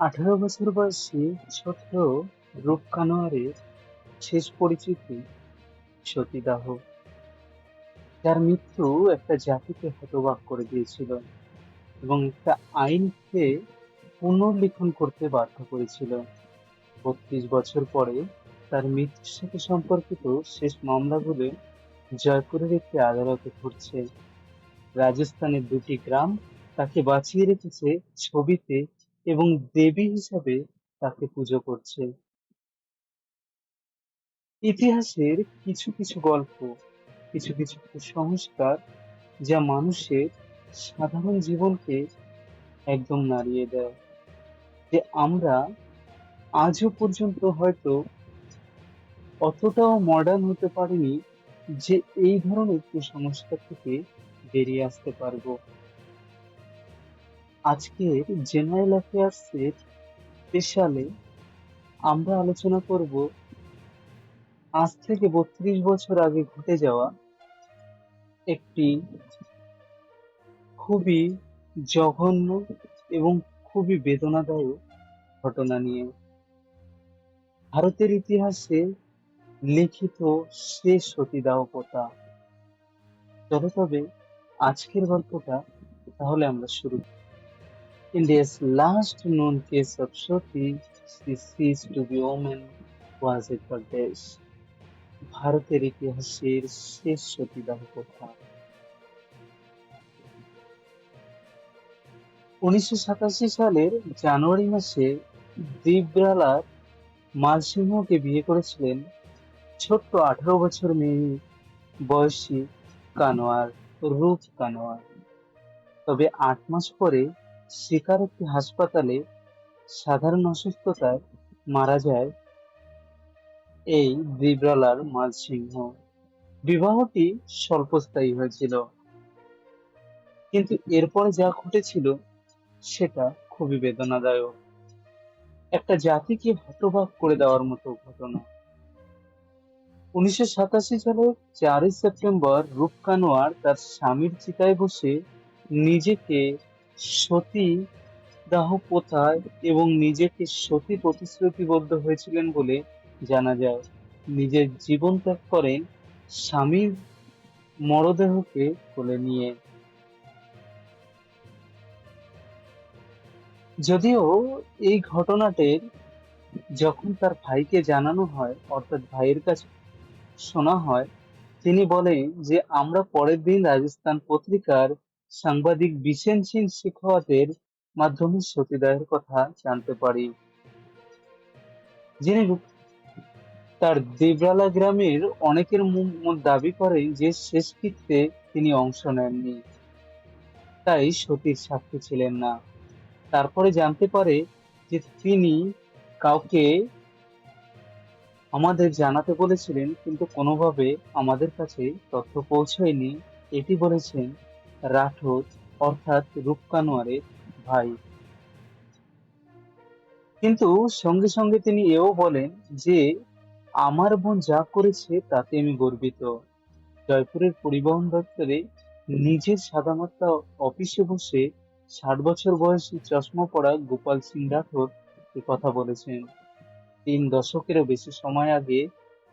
আঠারো বছর বয়সী ছোট্ট রূপ কানোয়ারের শেষ পরিচিতি সতীদাহ। যার মৃত্যু একটা জাতিকে হতবাক করে দিয়েছিল এবং একটা আইনকে পুনর্লিখন করতে বাধ্য করেছিল। বত্রিশ বছর পরে তার মৃত্যুর সাথে সম্পর্কিত শেষ মামলাগুলো জয়পুরের একটি আদালতে ঘটছে রাজস্থানের দুটি গ্রাম তাকে বাঁচিয়ে রেখেছে ছবিতে এবং দেবী হিসাবে তাকে পুজো করছে। ইতিহাসের কিছু কিছু গল্প, কিছু কিছু কুসংস্কার যা মানুষের সাধারণ জীবনকে একদম নাড়িয়ে দেয়। যে আমরা আজও পর্যন্ত হয়তো অতটাও মডার্ন হতে পারিনি যে এই ধরনের কুসংস্কার থেকে বেরিয়ে আসতে পারব। আজকের জেনারেল অ্যাফেয়ার্সের স্পেশালে আমরা আলোচনা করব আজ থেকে বত্রিশ বছর আগে ঘটে যাওয়া একটি খুবই জঘন্য এবং খুবই বেদনাদায়ক ঘটনা নিয়ে ভারতের ইতিহাসে লিখিত শেষ সতীদাহ প্রথা চলো তবে আজকের গল্পটা তাহলে আমরা শুরু করি। India's last known case of Sati she ceased to be woman, was a goddess. ভারতের ইতিহাসের শেষ সতীদাহ প্রথা উনিশশো সাতাশি সালের জানুয়ারি মাসে দিবরালার মালসিংহকে বিয়ে করেছিলেন ছোট্ট আঠারো বছর মেয়ে বয়সী কানোয়ার, রূপ কানোয়ার তবে আট মাস পরে শিকার একটি হাসপাতালে সাধারণ অসুস্থতায় মারা যায় এই দিবরালার মালসিংহ। বিবাহটি স্বল্পস্থায়ী হয়েছিল। কিন্তু এরপরে যা ঘটেছিল সেটা খুবই বেদনাদায়ক। একটা জাতিকে হতবাক করে দেওয়ার মতো ঘটনা। উনিশশো সাতাশি সালের চারই সেপ্টেম্বর রূপ কানোয়ার তার স্বামীর চিতায় বসে নিজেকে সতী দাহ প্রথায় এবং নিজেকে সতী প্রতিশ্রুতিবদ্ধ হয়েছিলেন বলে জানা যায়। নিজের জীবন ত্যাগ করেন স্বামীর মরদেহকে কোলে নিয়ে। যদিও এই ঘটনাটির যখন তার ভাইকে জানানো হয়, অর্থাৎ ভাইয়ের কাছে শোনা হয়, তিনি বলেন যে, আমরা পরের দিন রাজস্থান পত্রিকার সাংবাদিক বিশেন সিং শেখাওয়াতের মাধ্যমে সতীদাহের কথা জানতে পারি। যিনি তার দেবরালা গ্রামের অনেকের দাবি করেন যে শেষকৃত্যে তিনি অংশ নেননি। তাই সতীর সাক্ষী ছিলেন না। তারপরে জানতে পারে যে তিনি কাউকে আমাদের জানাতে বলেছিলেন, কিন্তু কোনোভাবে আমাদের কাছে তথ্য পৌঁছায়নি। এটি বলেছেন রাঠোর অর্থাৎ রূপকানোয়ারের ভাই। কিন্তু সঙ্গে সঙ্গে তিনি এও বলেন যে, আমার বোন যা করেছে তাতে আমি গর্বিত। জয়পুরের পরিবহন দপ্তরে নিজের সাদামাটা অফিসে বসে ষাট বছর বয়সী চশমা পড়া গোপাল সিং রাঠোর এ কথা বলেছেন। তিন দশকেরও বেশি সময় আগে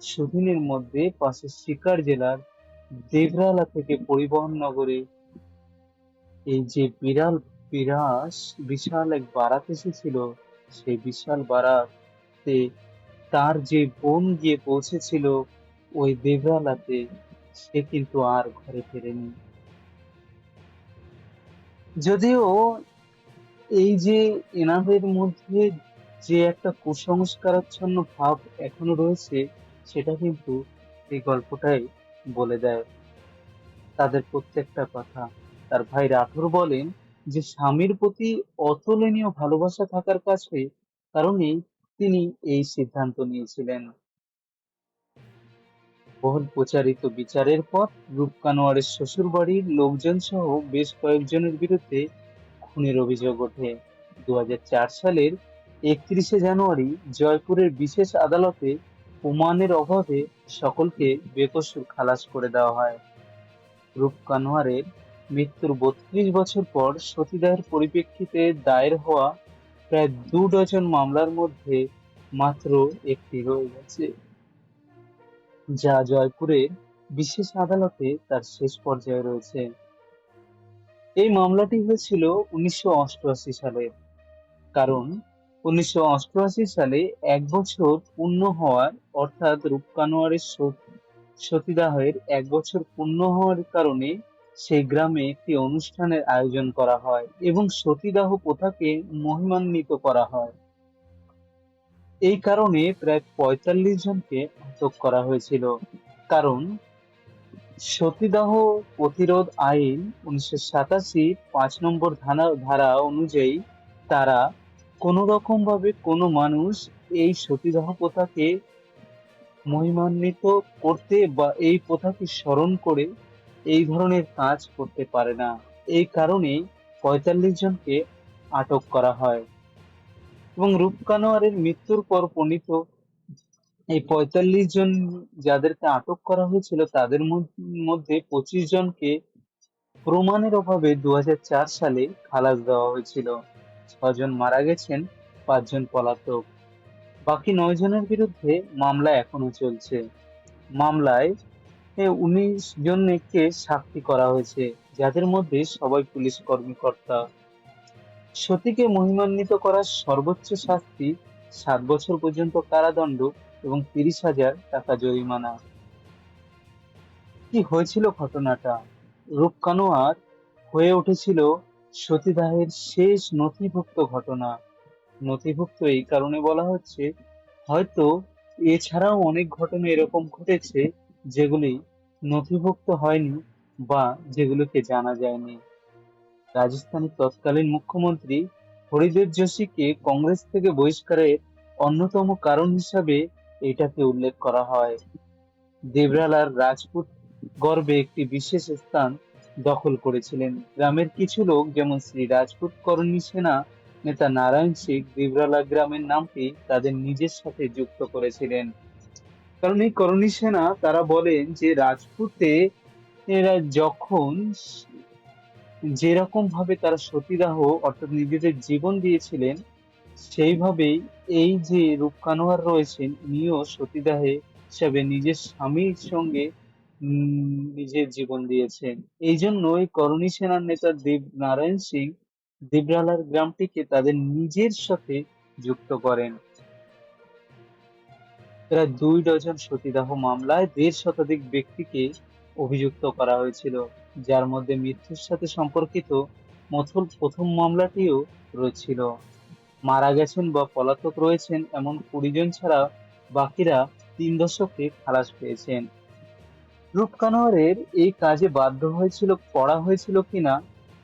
সুদিনের মধ্যে পাশের শিকার জেলার দেবরালা থেকে পরিবহন নগরে এই যে বিড়াল বিরাস বিশাল এক বারাত এসেছিল, সেই বিশাল বারাতে তার যে বোন গিয়ে পৌঁছেছিল, ওই দেবরালাতে সে কিন্তু আর ঘরে ফেরেনি। যদিও এই যে এনাদের মধ্যে যে একটা কুসংস্কারাচ্ছন্ন ভাব এখনও রয়েছে, সেটা কিন্তু এই গল্পটাই বলে দেয়। তাদের প্রত্যেকটা কথা। তার ভাই রাঠোর বলেন যে, স্বামীর প্রতি অতুলনীয় ভালোবাসা থাকার কাছে কারণেই তিনি এই সিদ্ধান্ত নিয়েছিলেন। বহুল প্রচারিত বিচারের পর রূপ কানোয়ারের শ্বশুর বাড়ির লোকজন সহ বেশ কয়েকজনের বিরুদ্ধে খুনের অভিযোগ ওঠে। দু হাজার চার সালের একত্রিশে জানুয়ারি জয়পুরের বিশেষ আদালতে প্রমাণের অভাবে সকলকে বেকসুর খালাস করে দেওয়া হয়। রূপ কানোয়ারের মৃত্যুর বত্রিশ বছর পর সতীদাহের পরিপ্রেক্ষিতে দায়ের হওয়া প্রায় দু ডজন মামলার মধ্যে মাত্র একটি রয়ে গেছে। যা জয়পুরের বিশেষ আদালতে তার শেষ পর্যায়ে রয়েছে। এই মামলাটি হয়েছিল উনিশশো অষ্টআশি সালে, কারণ উনিশশো অষ্টআশি সালে এক বছর পূর্ণ হওয়ার, অর্থাৎ রূপকানোয়ারের সত- সতীদাহের এক বছর পূর্ণ হওয়ার কারণে সেই গ্রামে একটি অনুষ্ঠানের আয়োজন করা হয় এবং সতীদাহ প্রথাকে মহিমান্বিত করা হয়। এই কারণে প্রায় পঁয়তাল্লিশ জনকে আটক করা হয়েছিল। কারণ সতীদাহ প্রতিরোধ আইন উনিশশো সাতাশি পাঁচ নম্বর ধারা ধারা অনুযায়ী তারা কোনো রকম ভাবে কোনো মানুষ এই সতীদাহ প্রথাকে মহিমান্বিত করতে বা এই প্রথাকে স্মরণ করে এই ধরনের কাজ করতে পারে না। এই কারণেই পঁয়তাল্লিশ জনকে আটক করা হয়। এবং রূপকানোয়ারের মৃত্যুর পর প্রণীত এই পঁয়তাল্লিশ জন যাদেরকে আটক করা হয়েছিল, তাদের মধ্যে পঁচিশ জনকে প্রমাণের অভাবে দু হাজার চার সালে খালাস দেওয়া হয়েছিল। ছজন মারা গেছেন, পাঁচজন পলাতক। বাকি নয় জনের বিরুদ্ধে মামলা এখনও চলছে। মামলায় উনিশ জনকে সাক্ষী করা হয়েছে, যাদের মধ্যে সবাই পুলিশ কর্মকর্তা। সতীকে মহিমান্বিত করার সর্বোচ্চ শাস্তি সাত বছর পর্যন্ত কারাদণ্ড এবং তিরিশ হাজার টাকা জরিমানা। কি হয়েছিল ঘটনাটা? রূপকানোয়ার হয়ে উঠেছিল সতীদাহের শেষ নথিভুক্ত ঘটনা। নথিভুক্ত এই কারণে বলা হচ্ছে, হয়তো এছাড়াও অনেক ঘটনা এরকম ঘটেছে যেগুলি নথিভুক্ত হয়নি বা যেগুলোকে জানা যায়নি। রাজস্থানের তৎকালীন মুখ্যমন্ত্রী হরিদেব যোশীকে কংগ্রেস থেকে বহিষ্কারের অন্যতম কারণ হিসাবে এটাকে উল্লেখ করা হয়। দেবরালার রাজপুত গর্বে একটি বিশেষ স্থান দখল করেছিলেন। গ্রামের কিছু লোক, যেমন শ্রী রাজপুত করণী সেনা, নেতা নারায়ণ সিং দেবরালা গ্রামের নামটি তাদের নিজের সাথে যুক্ত করেছিলেন। কারণ এই করণী সেনা তারা বলেন যে রাজপুতে এরা যখন যেরকম ভাবে তারা সতীদাহ অর্থাৎ নিজেদের জীবন দিয়েছিলেন, সেইভাবেই এই যে রূপকানোয়ার রয়েছেন, ইনিও সতীদাহে হিসাবে নিজের স্বামীর সঙ্গে নিজের জীবন দিয়েছেন। এই জন্য এই করণী সেনার নেতা দেব নারায়ণ সিং দেবরালার গ্রামটিকে তাদের নিজের সাথে যুক্ত করেন। প্রায় দুই ডজন সতীদাহ মামলায় দেড় শতাধিক ব্যক্তিকে অভিযুক্ত করা হয়েছিল, যার মধ্যে মৃত্যুর সাথে সম্পর্কিত মথুর প্রথম মামলাটিও রয়েছিল। মারা গেছেন বা পলাতক রয়েছেন এমন কুড়ি জন ছাড়া বাকিরা তিন দশকে খালাস পেয়েছেন। রূপকানোয়ারের এই কাজে বাধ্য হয়েছিল করা হয়েছিল কিনা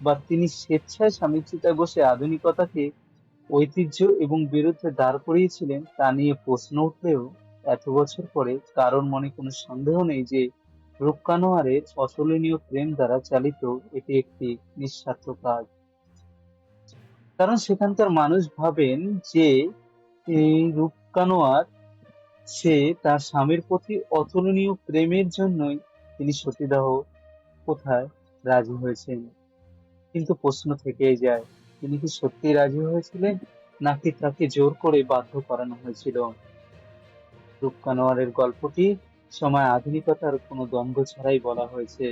বা তিনি স্বেচ্ছায় স্বামীর চিতায় বসে আধুনিকতাকে, ঐতিহ্য এবং বিরুদ্ধে দাঁড় করিয়েছিলেন তা নিয়ে প্রশ্ন উঠলেও এত বছর পরে কারোর মনে কোনো সন্দেহ নেই যে রূপকানোয়ারের অতুলনীয় প্রেম দ্বারা চালিত এটি একটি নিঃস্বার্থ কাজ। কারণ সেখানকার মানুষ ভাবেন যে, এই রূপকানোয়ার, সে তার স্বামীর প্রতি অতুলনীয় প্রেমের জন্যই তিনি সতীদাহ কোথায় রাজি হয়েছেন। কিন্তু প্রশ্ন থেকেই যায়, তিনি কি সত্যি রাজি হয়েছিলেন? নাকি তাকে জোর করে বাধ্য করানো হয়েছিল? রূপকানোয়ারের গল্পটি সময় আধুনিকতার কোনো দ্বন্দ্ব ছাড়াই বলা হয়েছে।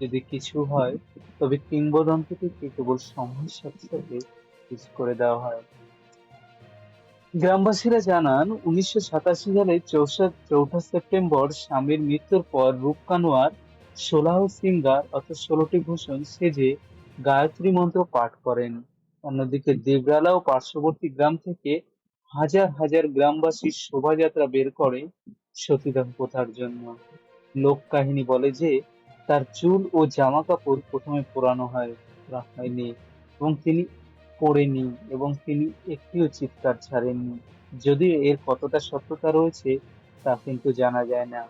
যদি কিছু হয়, তবে কিংবদন্তিটিকে কেবল সময়ের সাথে সাথে শেষ করে দেওয়া হয়? গ্রামবাসীরা জানান, উনিশশো সাতাশি সালে চৌঠা সেপ্টেম্বর স্বামীর মৃত্যুর পর রূপকানোয়ার ষোলাহ সিঙ্গার অর্থাৎ ষোলোটি ভূষণ সেজে গায়ত্রী মন্ত্র পাঠ করেন। অন্যদিকে দেবরালা ও পার্শ্ববর্তী গ্রাম থেকে হাজার হাজার গ্রামবাসী শোভাযাত্রা বের করে সতীদাহ প্রথার জন্য। লোক কাহিনী বলে যে, তার চুল ও জামা কাপড় প্রথমে পোড়ানো হয় করা হয়নি এবং তিনি পড়েনি এবং তিনি একটিও চিৎকার ছাড়েননি। যদিও এর কতটা সত্যতা রয়েছে, তা কিন্তু জানা যায় না।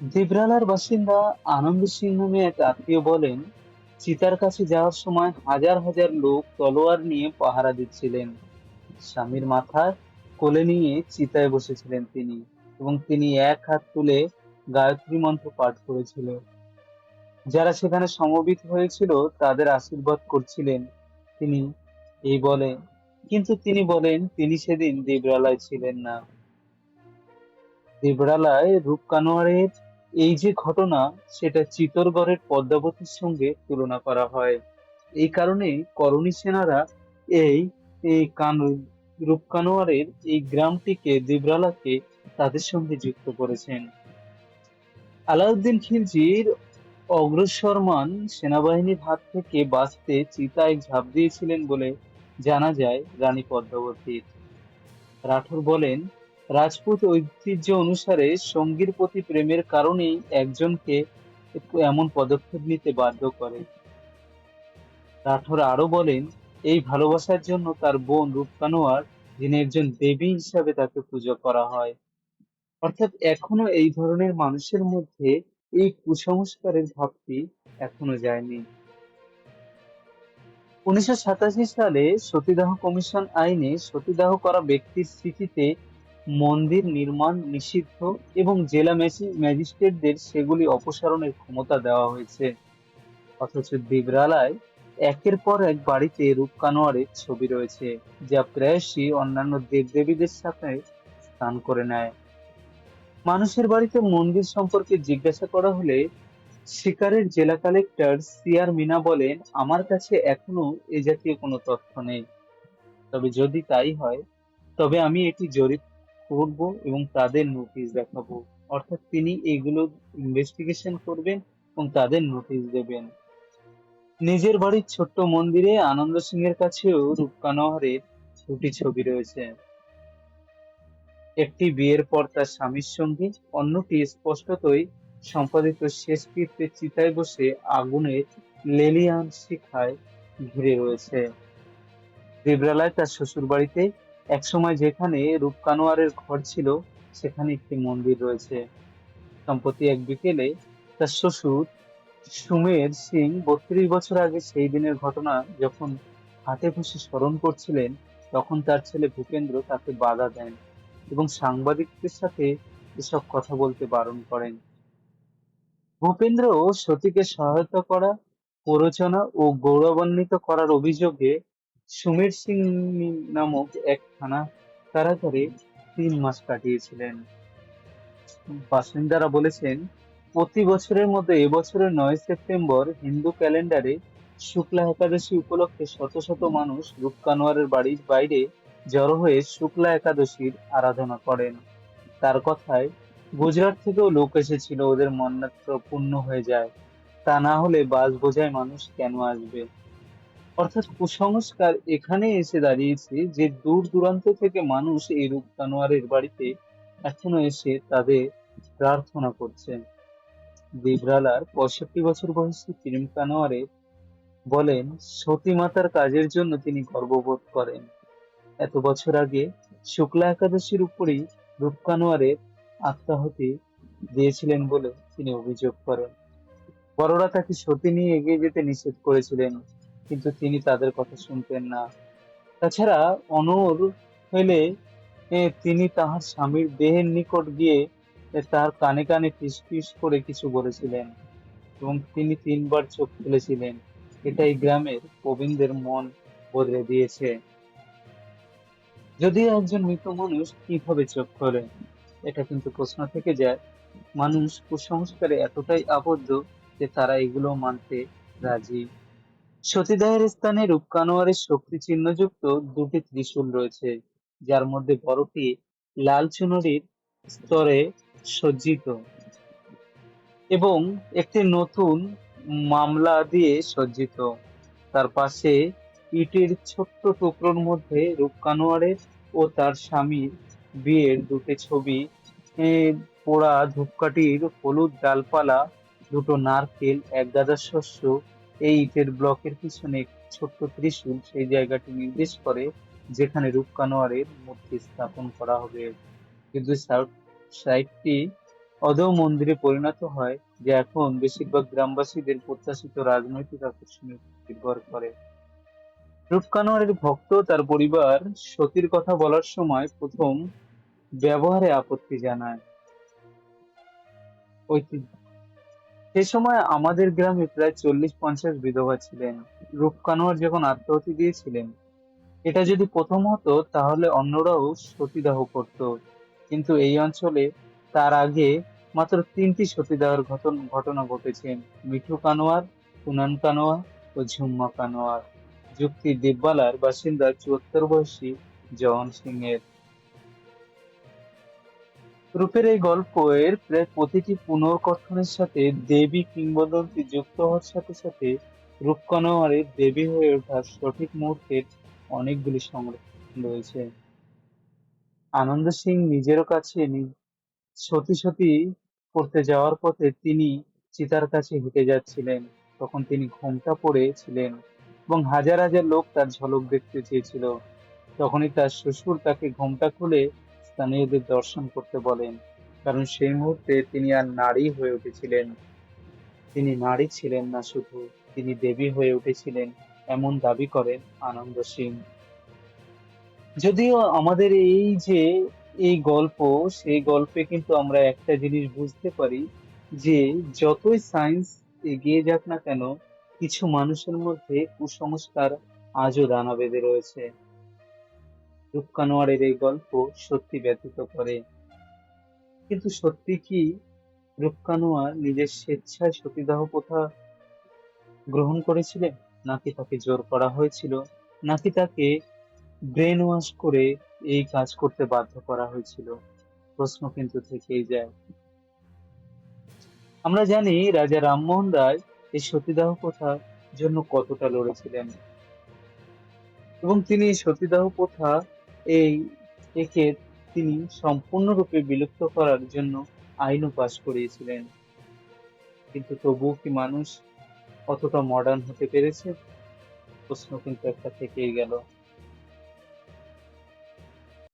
দেবরালার বাসিন্দা আনন্দ সিং নামে এক আত্মীয় বলেন, চিতার কাছে যাওয়ার সময় হাজার হাজার লোক তলোয়ার নিয়ে পাহারা দিচ্ছিলেন। স্বামীর মাথায় কোলে নিয়ে চিতায় বসেছিলেন তিনি এবং তিনি এক হাত তুলে গায়ত্রী মন্ত্র পাঠ করেছিলেন। যারা সেখানে সমবেত হয়েছিল, তাদের আশীর্বাদ করছিলেন। তিনি এই বলে কিন্তু তিনি বলেন, তিনি সেদিন দেবরালায় ছিলেন না। দেবরালায় রূপকানোয়ারের এই যে ঘটনা, সেটা চিতরগড়ের পদ্মাবতীর সঙ্গে তুলনা করা হয়। এই কারণে করণী সেনারা এই এই কান রূপকানোয়ারের এই গ্রামটিকে দেবরালাকে তাদের সঙ্গে যুক্ত করেছেন। আলাউদ্দিন খিলজির অগ্রসরমান সেনাবাহিনীর হাত থেকে বাঁচতে চিতায় ঝাঁপ দিয়েছিলেন বলে জানা যায় রানী পদ্মাবতীর। রাঠোর বলেন, রাজপুত ঐতিহ্য অনুসারে সঙ্গীর প্রতি প্রেমের কারণেই একজনকে এমন পদক্ষেপ নিতে বাধ্য করে। রাঠোর আরও বলেন এই ভালোবাসার জন্য তার বোন রূপকানোয়ার যিনি একজন দেবী হিসাবে তাকে পুজো করা হয়। অর্থাৎ এখনও এই ধরনের মানুষের মধ্যে এই কুসংস্কারের ভাবটি এখনও যায়নি। উনিশশো সাতাশি সালে সতীদাহ কমিশন আইনে সতীদাহ করা ব্যক্তির স্মৃতিতে মন্দির নির্মাণ নিষিদ্ধ এবং জেলা ম্যাজিস্ট্রেটদের সেগুলি অপসারণের ক্ষমতা দেওয়া হয়েছে। অথচ দেবরালায় একের পর এক বাড়িতে রূপকানোয়ারের ছবি রয়েছে, যা প্রায়শই অন্যান্য দেবদেবীদের সাথে স্থান করে নেয়। মানুষের বাড়িতে মন্দির সম্পর্কে জিজ্ঞাসা করা হলে শিকারের জেলা কালেক্টর সিআর মিনা বলেন, আমার কাছে এখনও এ জাতীয় কোনো তথ্য নেই। তবে যদি তাই হয়, তবে আমি এটি জরিপ করব এবং তাদের নোটিশ দেখাবো। অর্থাৎ তিনি এগুলো ইনভেস্টিগেশন করবেন এবং তাদের নোটিশ দেবেন। নিজের বাড়ির ছোট্ট মন্দিরে আনন্দ সিং এর কাছেও রূপকানোয়ারের দুটি ছবি রয়েছে। একটি বিয়ের পর তার স্বামীর সঙ্গে অন্যটি স্পষ্টতই সম্পাদিত শেষ শেষকৃত্যে চিতায় বসে আগুনের লেলিয়ান শিখায় ঘিরে রয়েছে। দেবরালায় তার শ্বশুর বাড়িতে একসময় যেখানে রূপকানোয়ারের ঘর ছিল, সেখানে একটি মন্দির রয়েছে। সম্প্রতি এক বিকেলে তার শ্বশুর সুমের সিং বত্রিশ বছর আগে সেই দিনের ঘটনা যখন হাটে বসে স্মরণ করছিলেন, তখন তার ছেলে ভূপেন্দ্র তাকে বাধা দেন এবং সাংবাদিকদের সাথে এসব কথা বলতে বারণ করেন। ভূপেন্দ্র সতীকে সহায়তা করা, প্ররোচনা ও গৌরবান্বিত করার অভিযোগে সুমের সিং নামক এক থানা কারাগারে তিন মাস কাটিয়েছিলেন। বাসিন্দারা বলেছেন প্রতি বছরের মধ্যে এবছরের নয় সেপ্টেম্বর হিন্দু ক্যালেন্ডারে শুক্লা একাদশী উপলক্ষে শত শত মানুষ রূপকানোয়ারের বাড়ির বাইরে জড়ো হয়ে শুক্লা একাদশীর আরাধনা করেন। তার কথায়, গুজরাট থেকেও লোক এসেছিল, ওদের মন্নাত্র পূর্ণ হয়ে যায়। তা না হলে বাস বোঝায় মানুষ কেন আসবে? অর্থাৎ কুসংস্কার এখানে এসে দাঁড়িয়েছে যে দূর দূরান্ত থেকে মানুষ এই রূপকানোয়ারের বাড়িতে এখনও এসে তাদের প্রার্থনা করছে দেবরালার পঁয়ষট্টি বছর বয়সী প্রেম কানোয়ারে বলেন সতী মাতার কাজের জন্য তিনি গর্ববোধ করেন। এত বছর আগে শুক্লা একাদশীর উপরেই রূপকানোয়ারের আত্মাহতি দিয়েছিলেন বলে তিনি অভিযোগ করেন। বড়রা তাকে সতী নিয়ে এগিয়ে যেতে নিষেধ করেছিলেন কিন্তু তিনি তাদের কথা শুনতেন না। তাছাড়া অনর হইলে এ, তিনি তাহার স্বামীর দেহের নিকট গিয়ে তার কানে কানে ফিসফিস করে কিছু বলেছিলেন এবং তিনি তিনবার চোখ খুলেছিলেন এটাই গ্রামের প্রবীণদের মন বদলে দিয়েছে। যদিও একজন মৃত মানুষ কীভাবে চোখ খোলে? এটা কিন্তু প্রশ্ন থেকে যায়। মানুষ কুসংস্কারে এতটাই আবদ্ধ যে তারা এগুলো মানতে রাজি। সতীদাহের স্থানে রূপকানোয়ারের শক্তি চিহ্নযুক্ত দুটি ত্রিশূল রয়েছে, যার মধ্যে বড়টি লাল চুনরির স্তরে সজ্জিত এবং একটি নতুন মামলা দিয়ে সজ্জিত। তার পাশে ইটের ছোট্ট টুকরোর মধ্যে রূপকানোয়ারের ও তার স্বামীর বিয়ের দুটি ছবি পোড়া ধূপকাঠির, হলুদ ডালপালা, দুটো নারকেল, এক গাদা শস্য, এই ইটের ব্লকের পিছনে ছোট্ট ত্রিশূল, সেই জায়গাটি নির্দেশ করে যেখানে রূপকানোয়ারের মূর্তি স্থাপন করা হবে। কিন্তু সাইটটি অদৌ মন্দিরে পরিণত হয়, যা এখন বেশিরভাগ গ্রামবাসীদের প্রত্যাশিত রাজনৈতিক আকর্ষণে নির্ভর করে। রূপকানোয়ারের ভক্ত তার পরিবার সতীর কথা বলার সময় প্রথম ব্যবহারে আপত্তি জানায়। ঐতিহ্য। সে সময় আমাদের গ্রামে প্রায় চল্লিশ পঞ্চাশ বিধবা ছিলেন। রূপকানোয়ার যখন আত্মহতি দিয়েছিলেন, এটা যদি প্রথম হতো, তাহলে অন্যরাও সতীদাহ করত। কিন্তু এই অঞ্চলে তার আগে মাত্র তিনটি সতীদাহর ঘটন- ঘটনা ঘটেছে। মিঠু কানোয়ার, কুনান কানোয়ার ও ঝুম্মা কানোয়ার। যুক্তি দেববালার বাসিন্দা চুয়াত্তর বয়সী জওয়ান সিং এর রূপের এই গল্পের প্রায় প্রতিটি পুনর্কথনের সাথে দেবী কিংবদন্তি যুক্ত হওয়ার সাথে সাথে রূপকনোয়ারের দেবী হয়ে ওঠার সঠিক মুহূর্তের অনেকগুলি সংরক্ষণ রয়েছে। আনন্দ সিং নিজেরও কাছে সতী সতী করতে যাওয়ার পথে তিনি চিতার কাছে হেঁটে যাচ্ছিলেন। তখন তিনি ঘোমটা পড়েছিলেন এবং হাজার হাজার লোক তার ঝলক দেখতে চেয়েছিল। তখনই তার শ্বশুর তাকে ঘোমটা খুলে স্থানীয়দের দর্শন করতে বলেন, কারণ সেই মুহূর্তে তিনি আর নারী হয়ে উঠেছিলেন। তিনি নারী ছিলেন না শুধু, তিনি দেবী হয়ে উঠেছিলেন, এমন দাবি করেন আনন্দ সিং। যদিও আমাদের এই যে এই গল্প, সেই গল্পে কিন্তু আমরা একটা জিনিস বুঝতে পারি যে যতই সায়েন্স এগিয়ে যাক না কেন, কিছু মানুষের মধ্যে কুসংস্কার আজও দানা বেঁধে রয়েছে। রূপকানোয়ারের এই গল্প সত্যি ব্যতীত করে। কিন্তু সত্যি কি রূপকানোয়ার নিজের স্বেচ্ছায় সতীদাহ প্রথা গ্রহণ করেছিলেন? নাকি তাকে জোর করা হয়েছিল? নাকি তাকে ব্রেন ওয়াশ করে এই কাজ করতে বাধ্য করা হয়েছিল। প্রশ্ন কিন্তু থেকেই যায়। আমরা জানি রাজা রামমোহন রায় এই সতীদাহ প্রথার জন্য কতটা লড়েছিলেন। এবং তিনি সতীদাহ প্রথা এই একে তিনি সম্পূর্ণরূপে বিলুপ্ত করার জন্য আইনও পাশ করিয়েছিলেন। কিন্তু তবুও কি মানুষ কতটা মডার্ন হতে পেরেছে? প্রশ্ন কিন্তু একটা থেকেই গেল।